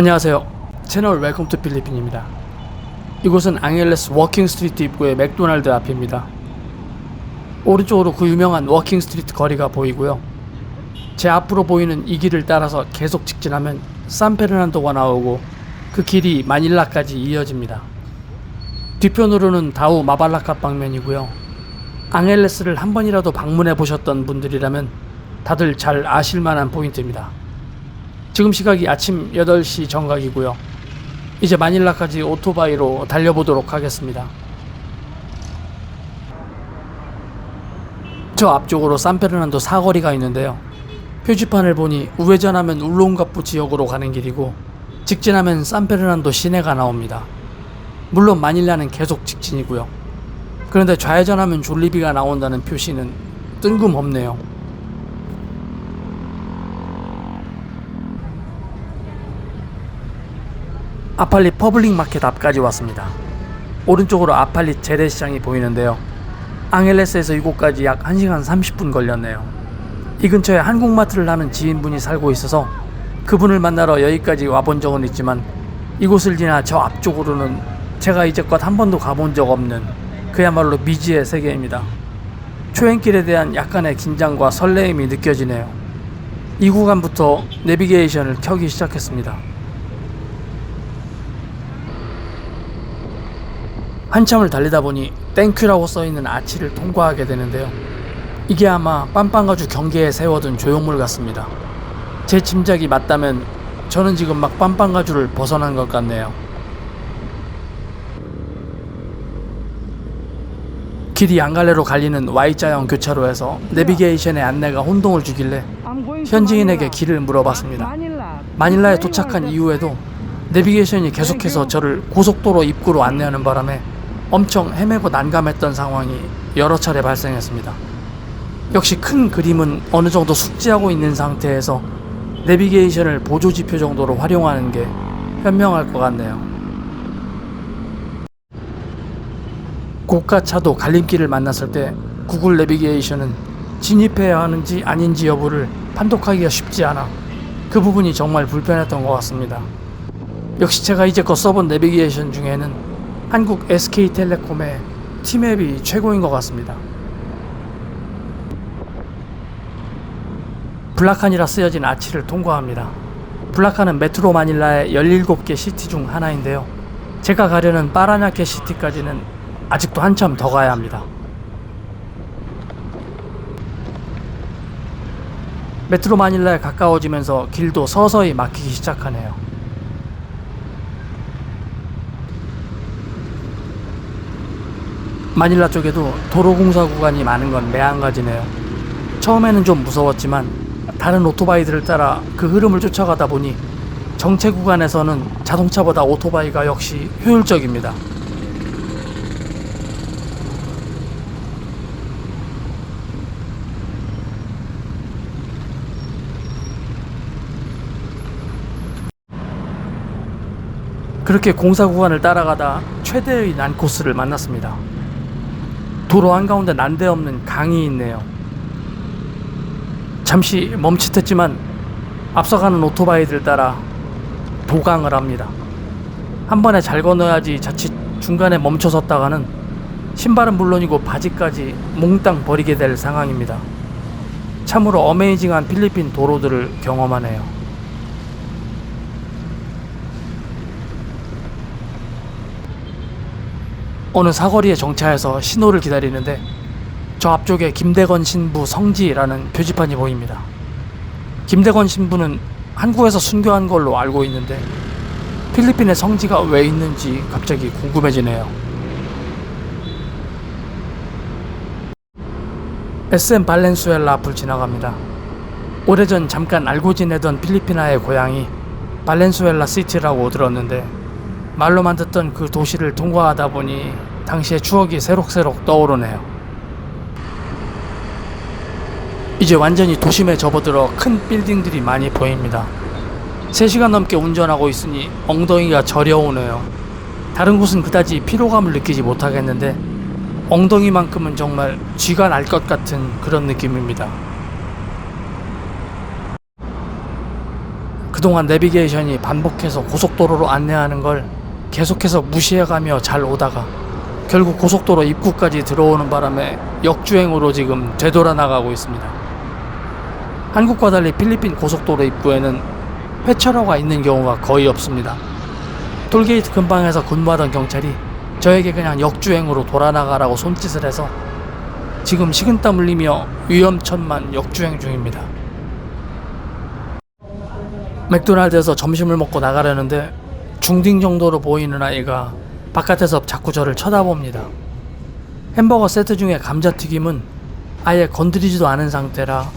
안녕하세요. 채널 웰컴 투 필리핀입니다. 이곳은 앙헬레스 워킹 스트리트 입구의 맥도날드 앞입니다. 오른쪽으로 그 유명한 워킹 스트리트 거리가 보이고요. 제 앞으로 보이는 이 길을 따라서 계속 직진하면 산페르난도가 나오고 그 길이 마닐라까지 이어집니다. 뒤편으로는 다우 마발라카 방면이고요. 앙헬레스를 한 번이라도 방문해 보셨던 분들이라면 다들 잘 아실 만한 포인트입니다. 지금 시각이 아침 8시 정각이고요. 이제 마닐라까지 오토바이로 달려보도록 하겠습니다. 저 앞쪽으로 산페르난도 사거리가 있는데요. 표지판을 보니 우회전하면 울롱가프 지역으로 가는 길이고 직진하면 산페르난도 시내가 나옵니다. 물론 마닐라는 계속 직진이고요. 그런데 좌회전하면 졸리비가 나온다는 표시는 뜬금없네요. 아팔리 퍼블릭 마켓 앞까지 왔습니다. 오른쪽으로 아팔리 재래시장이 보이는데요. 앙헬레스에서 이곳까지 약 1시간 30분 걸렸네요. 이 근처에 한국마트를 하는 지인분이 살고 있어서 그분을 만나러 여기까지 와본 적은 있지만 이곳을 지나 저 앞쪽으로는 제가 이제껏 한 번도 가본 적 없는 그야말로 미지의 세계입니다. 초행길에 대한 약간의 긴장과 설레임이 느껴지네요. 이 구간부터 내비게이션을 켜기 시작했습니다. 한참을 달리다 보니 땡큐라고 써있는 아치를 통과하게 되는데요. 이게 아마 빰빵가주 경계에 세워둔 조형물 같습니다. 제 짐작이 맞다면 저는 지금 막 빰빵가주를 벗어난 것 같네요. 길이 양갈래로 갈리는 Y자형 교차로에서 내비게이션의 안내가 혼동을 주길래 현지인에게 길을 물어봤습니다. 마닐라에 도착한 이후에도 내비게이션이 계속해서 저를 고속도로 입구로 안내하는 바람에 엄청 헤매고 난감했던 상황이 여러 차례 발생했습니다. 역시 큰 그림은 어느 정도 숙지하고 있는 상태에서 내비게이션을 보조 지표 정도로 활용하는 게 현명할 것 같네요. 고가 차도 갈림길을 만났을 때 구글 내비게이션은 진입해야 하는지 아닌지 여부를 판독하기가 쉽지 않아 그 부분이 정말 불편했던 것 같습니다. 역시 제가 이제껏 써본 내비게이션 중에는 한국 SK텔레콤의 티맵이 최고인 것 같습니다. 블라칸이라 쓰여진 아치를 통과합니다. 블라칸은 메트로 마닐라의 17개 시티 중 하나인데요. 제가 가려는 파라냐케 시티까지는 아직도 한참 더 가야 합니다. 메트로 마닐라에 가까워지면서 길도 서서히 막히기 시작하네요. 마닐라 쪽에도 도로공사 구간이 많은 건 매한가지네요. 처음에는 좀 무서웠지만 다른 오토바이들을 따라 그 흐름을 쫓아가다 보니 정체 구간에서는 자동차보다 오토바이가 역시 효율적입니다. 그렇게 공사 구간을 따라가다 최대의 난코스를 만났습니다. 도로 한가운데 난데없는 강이 있네요. 잠시 멈칫했지만 앞서가는 오토바이들 따라 도강을 합니다. 한 번에 잘 건너야지 자칫 중간에 멈춰 섰다가는 신발은 물론이고 바지까지 몽땅 버리게 될 상황입니다. 참으로 어메이징한 필리핀 도로들을 경험하네요. 어느 사거리에 정차해서 신호를 기다리는데 저 앞쪽에 김대건 신부 성지라는 표지판이 보입니다. 김대건 신부는 한국에서 순교한 걸로 알고 있는데 필리핀에 성지가 왜 있는지 갑자기 궁금해지네요. SM 발렌수엘라 앞을 지나갑니다. 오래전 잠깐 알고 지내던 필리피나의 고향이 발렌수엘라 시티라고 들었는데 말로만 듣던 그 도시를 통과하다 보니 당시의 추억이 새록새록 떠오르네요. 이제 완전히 도심에 접어들어 큰 빌딩들이 많이 보입니다. 3시간 넘게 운전하고 있으니 엉덩이가 저려오네요. 다른 곳은 그다지 피로감을 느끼지 못하겠는데 엉덩이만큼은 정말 쥐가 날 것 같은 그런 느낌입니다. 그동안 내비게이션이 반복해서 고속도로로 안내하는 걸 계속해서 무시해가며 잘 오다가 결국 고속도로 입구까지 들어오는 바람에 역주행으로 지금 되돌아 나가고 있습니다. 한국과 달리 필리핀 고속도로 입구에는 회차로가 있는 경우가 거의 없습니다. 톨게이트 근방에서 근무하던 경찰이 저에게 그냥 역주행으로 돌아 나가라고 손짓을 해서 지금 식은땀 흘리며 위험천만 역주행 중입니다. 맥도날드에서 점심을 먹고 나가려는데 중딩 정도로 보이는 아이가 바깥에서 자꾸 저를 쳐다봅니다. 햄버거 세트 중에 감자튀김은 아예 건드리지도 않은 상태라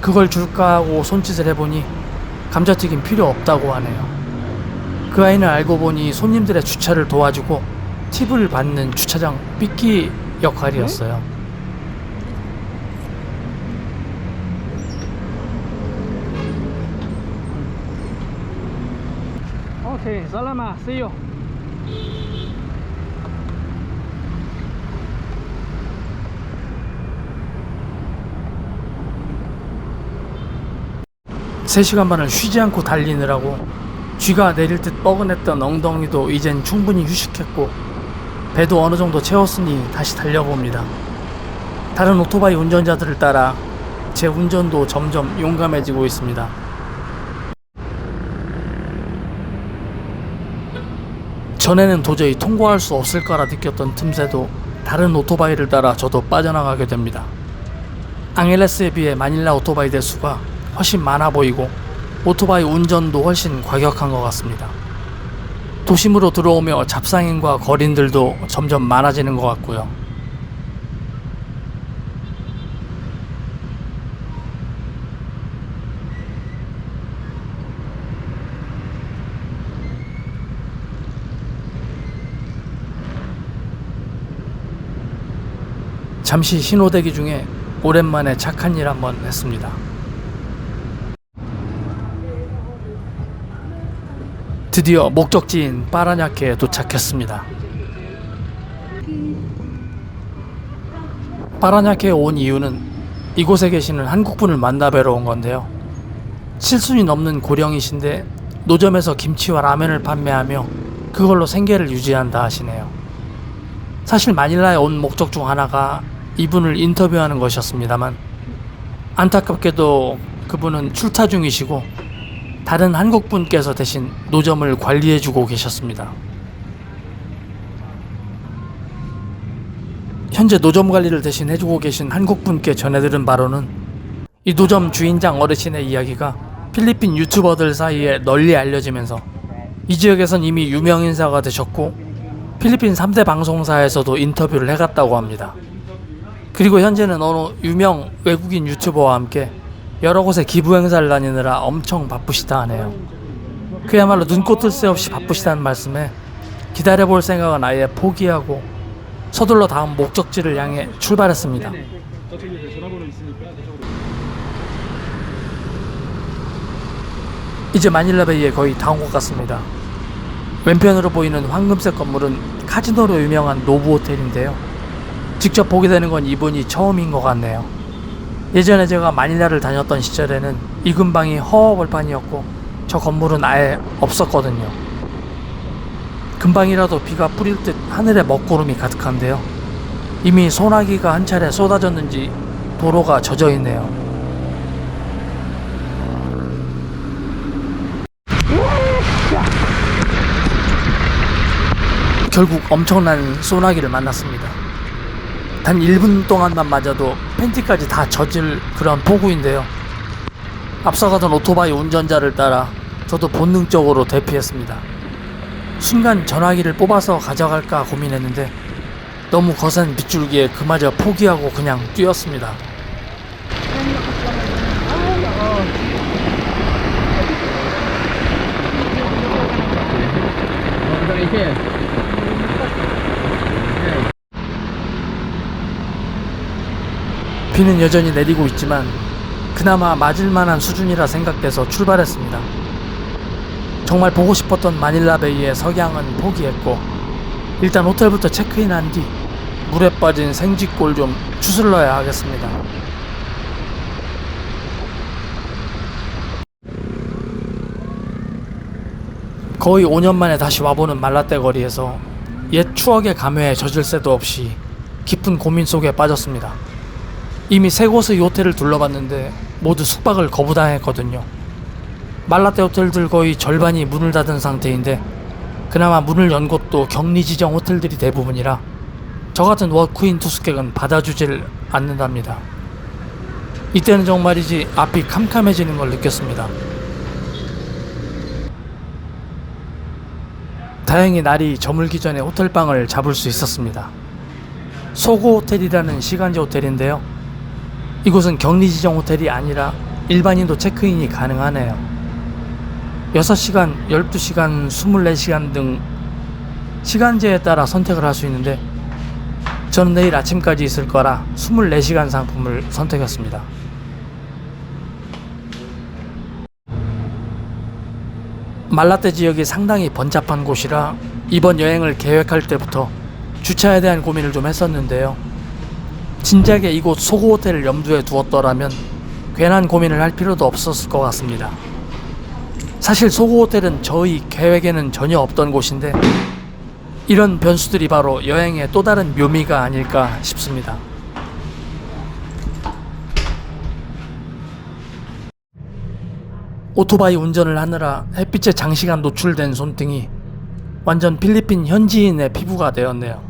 그걸 줄까 하고 손짓을 해보니 감자튀김 필요 없다고 하네요. 그 아이는 알고 보니 손님들의 주차를 도와주고 팁을 받는 주차장 삐끼 역할이었어요. 오케이, 살라마, you. 세시간 반을 쉬지 않고 달리느라고 쥐가 내릴 듯 뻐근했던 엉덩이도 이젠 충분히 휴식했고 배도 어느 정도 채웠으니 다시 달려봅니다. 다른 오토바이 운전자들을 따라 제 운전도 점점 용감해지고 있습니다. 전에는 도저히 통과할 수 없을 거라 느꼈던 틈새도 다른 오토바이를 따라 저도 빠져나가게 됩니다. 앙헬레스에 비해 마닐라 오토바이 대수가 훨씬 많아 보이고 오토바이 운전도 훨씬 과격한 것 같습니다. 도심으로 들어오며 잡상인과 거린들도 점점 많아지는 것 같고요. 잠시 신호대기 중에 오랜만에 착한 일 한번 했습니다. 드디어 목적지인 파라냐케에 도착했습니다. 파라냐케에 온 이유는 이곳에 계시는 한국분을 만나뵈러 온 건데요. 칠순이 넘는 고령이신데 노점에서 김치와 라면을 판매하며 그걸로 생계를 유지한다 하시네요. 사실 마닐라에 온 목적 중 하나가 이분을 인터뷰하는 것이었습니다만 안타깝게도 그분은 출타 중이시고 다른 한국 분께서 대신 노점을 관리해주고 계셨습니다. 현재 노점 관리를 대신 해주고 계신 한국 분께 전해들은 바로는 이 노점 주인장 어르신의 이야기가 필리핀 유튜버들 사이에 널리 알려지면서 이 지역에선 이미 유명 인사가 되셨고 필리핀 3대 방송사에서도 인터뷰를 해갔다고 합니다. 그리고 현재는 어느 유명 외국인 유튜버와 함께 여러 곳에 기부 행사를 다니느라 엄청 바쁘시다 하네요. 그야말로 눈꽃을 새 없이 바쁘시다는 말씀에 기다려볼 생각은 아예 포기하고 서둘러 다음 목적지를 향해 출발했습니다. 이제 마닐라베이에 거의 다 온 것 같습니다. 왼편으로 보이는 황금색 건물은 카지노로 유명한 노브 호텔인데요. 직접 보게 되는 건 이분이 처음인 것 같네요. 예전에 제가 마닐라를 다녔던 시절에는 이 근방이 허허벌판이었고 저 건물은 아예 없었거든요. 금방이라도 비가 뿌릴 듯 하늘에 먹구름이 가득한데요. 이미 소나기가 한 차례 쏟아졌는지 도로가 젖어 있네요. 결국 엄청난 소나기를 만났습니다. 단 1분 동안만 맞아도 팬티까지 다 젖을 그런 폭우인데요. 앞서가던 오토바이 운전자를 따라 저도 본능적으로 대피했습니다. 순간 전화기를 뽑아서 가져갈까 고민했는데 너무 거센 빗줄기에 그마저 포기하고 그냥 뛰었습니다. 비는 여전히 내리고 있지만 그나마 맞을 만한 수준이라 생각돼서 출발했습니다. 정말 보고 싶었던 마닐라 베이의 석양은 포기했고 일단 호텔부터 체크인한 뒤 물에 빠진 생쥐꼴 좀 추슬러야 하겠습니다. 거의 5년 만에 다시 와보는 말라떼 거리에서 옛 추억의 감회에 젖을 새도 없이 깊은 고민 속에 빠졌습니다. 이미 세 곳의 이 호텔을 둘러봤는데 모두 숙박을 거부당했거든요. 말라떼 호텔들 거의 절반이 문을 닫은 상태인데 그나마 문을 연 곳도 격리 지정 호텔들이 대부분이라 저 같은 워크인 투숙객은 받아주질 않는답니다. 이때는 정말이지 앞이 캄캄해지는 걸 느꼈습니다. 다행히 날이 저물기 전에 호텔방을 잡을 수 있었습니다. 소고 호텔이라는 시간제 호텔인데요. 이곳은 격리 지정 호텔이 아니라 일반인도 체크인이 가능하네요. 6시간, 12시간, 24시간 등 시간제에 따라 선택을 할 수 있는데 저는 내일 아침까지 있을 거라 24시간 상품을 선택했습니다. 말라떼 지역이 상당히 번잡한 곳이라 이번 여행을 계획할 때부터 주차에 대한 고민을 좀 했었는데요. 진작에 이곳 소고 호텔을 염두에 두었더라면 괜한 고민을 할 필요도 없었을 것 같습니다. 사실 소고 호텔은 저희 계획에는 전혀 없던 곳인데 이런 변수들이 바로 여행의 또 다른 묘미가 아닐까 싶습니다. 오토바이 운전을 하느라 햇빛에 장시간 노출된 손등이 완전 필리핀 현지인의 피부가 되었네요.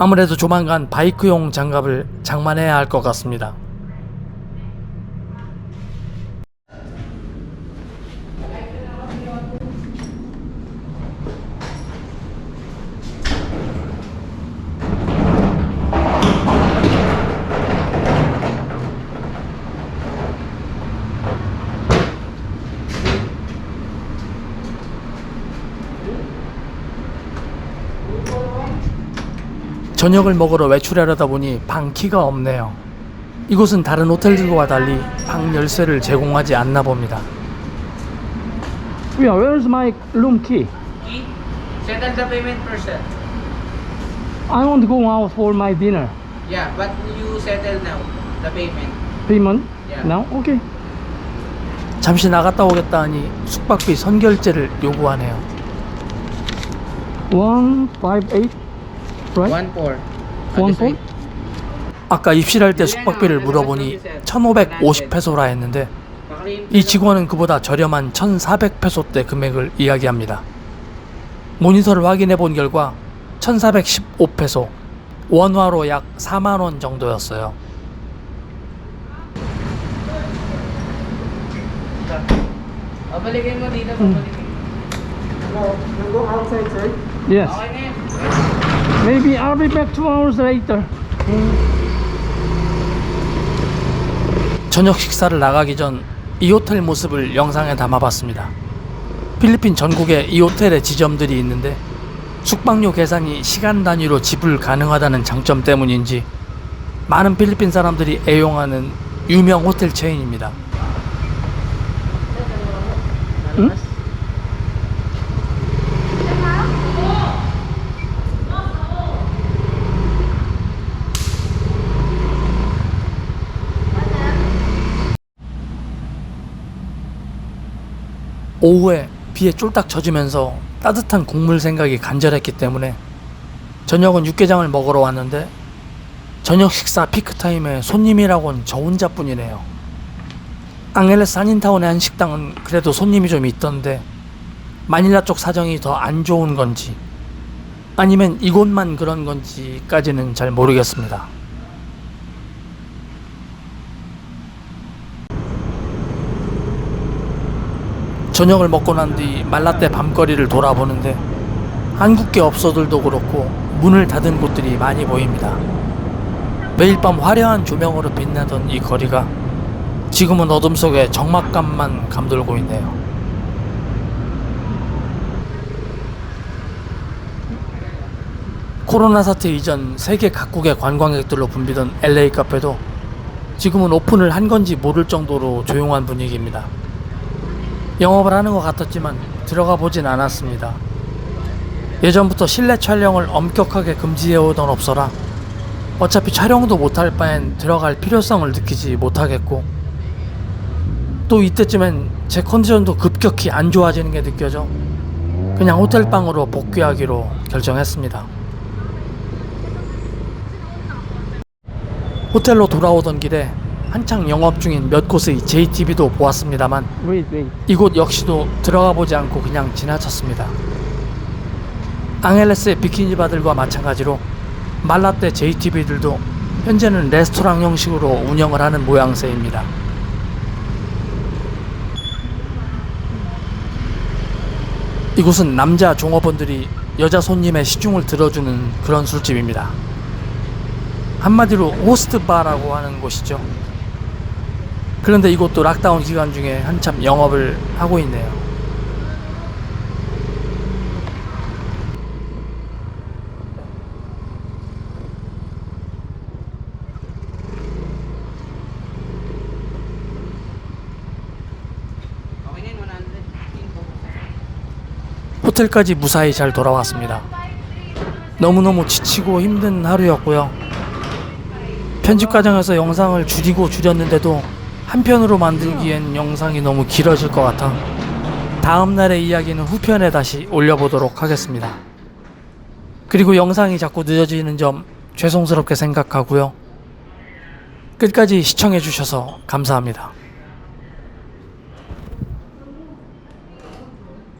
아무래도 조만간 바이크용 장갑을 장만해야 할 것 같습니다. 저녁을 먹으러 외출하려다 보니 방 키가 없네요. 이곳은 다른 호텔들과 달리 방 열쇠를 제공하지 않나 봅니다. Yeah, where's my room key? Key? Settle the payment first, sir. I want to go out for my dinner. Yeah, but you settle now the payment. Payment? Yeah. Now? Okay. 잠시 나갔다 오겠다 하니 숙박비 선결제를 요구하네요. 158 right? One four. One four? 아까 입실할 때 숙박비를 물어보니 1,550페소라 했는데 이 직원은 그보다 저렴한 1,400페소대 금액을 이야기합니다. 모니터를 확인해 본 결과 1,415페소, 원화로 약 4만 원 정도였어요. Pabalikin. Yes. Maybe I'll be back two hours later. 저녁 식사를 나가기 전 이 호텔 모습을 영상에 담아봤습니다. 필리핀 전국에 이 호텔의 지점들이 있는데 숙박료 계산이 시간 단위로 지불 가능하다는 장점 때문인지 많은 필리핀 사람들이 애용하는 유명 호텔 체인입니다. 오후에 비에 쫄딱 젖으면서 따뜻한 국물 생각이 간절했기 때문에 저녁은 육개장을 먹으러 왔는데 저녁 식사 피크타임에 손님이라곤 저 혼자뿐이네요. 앙헬레스 한인타운의 한 식당은 그래도 손님이 좀 있던데 마닐라 쪽 사정이 더 안 좋은 건지 아니면 이곳만 그런 건지까지는 잘 모르겠습니다. 저녁을 먹고 난 뒤 말라떼 밤거리를 돌아보는데 한국계 업소들도 그렇고 문을 닫은 곳들이 많이 보입니다. 매일 밤 화려한 조명으로 빛나던 이 거리가 지금은 어둠 속에 적막감만 감돌고 있네요. 코로나 사태 이전 세계 각국의 관광객들로 붐비던 LA 카페도 지금은 오픈을 한 건지 모를 정도로 조용한 분위기입니다. 영업을 하는 것 같았지만 들어가 보진 않았습니다. 예전부터 실내 촬영을 엄격하게 금지해오던 업소라 어차피 촬영도 못할 바엔 들어갈 필요성을 느끼지 못하겠고 또 이때쯤엔 제 컨디션도 급격히 안 좋아지는 게 느껴져 그냥 호텔 방으로 복귀하기로 결정했습니다. 호텔로 돌아오던 길에 한창 영업 중인 몇 곳의 JTB도 보았습니다만 이곳 역시도 들어가 보지 않고 그냥 지나쳤습니다. 앙헬레스의 비키니 바들과 마찬가지로 말라떼 JTB들도 현재는 레스토랑 형식으로 운영을 하는 모양새입니다. 이곳은 남자 종업원들이 여자 손님의 시중을 들어주는 그런 술집입니다. 한마디로 호스트 바라고 하는 곳이죠. 그런데 이곳도 락다운 기간 중에 한참 영업을 하고 있네요. Okay na yun, 115 po. 호텔까지 무사히 잘 돌아왔습니다. 너무너무 지치고 힘든 하루였고요. 편집 과정에서 영상을 줄이고 줄였는데도 한 편으로 만들기엔 영상이 너무 길어질 것 같아 다음 날의 이야기는 후편에 다시 올려보도록 하겠습니다. 그리고 영상이 자꾸 늦어지는 점 죄송스럽게 생각하고요. 끝까지 시청해주셔서 감사합니다.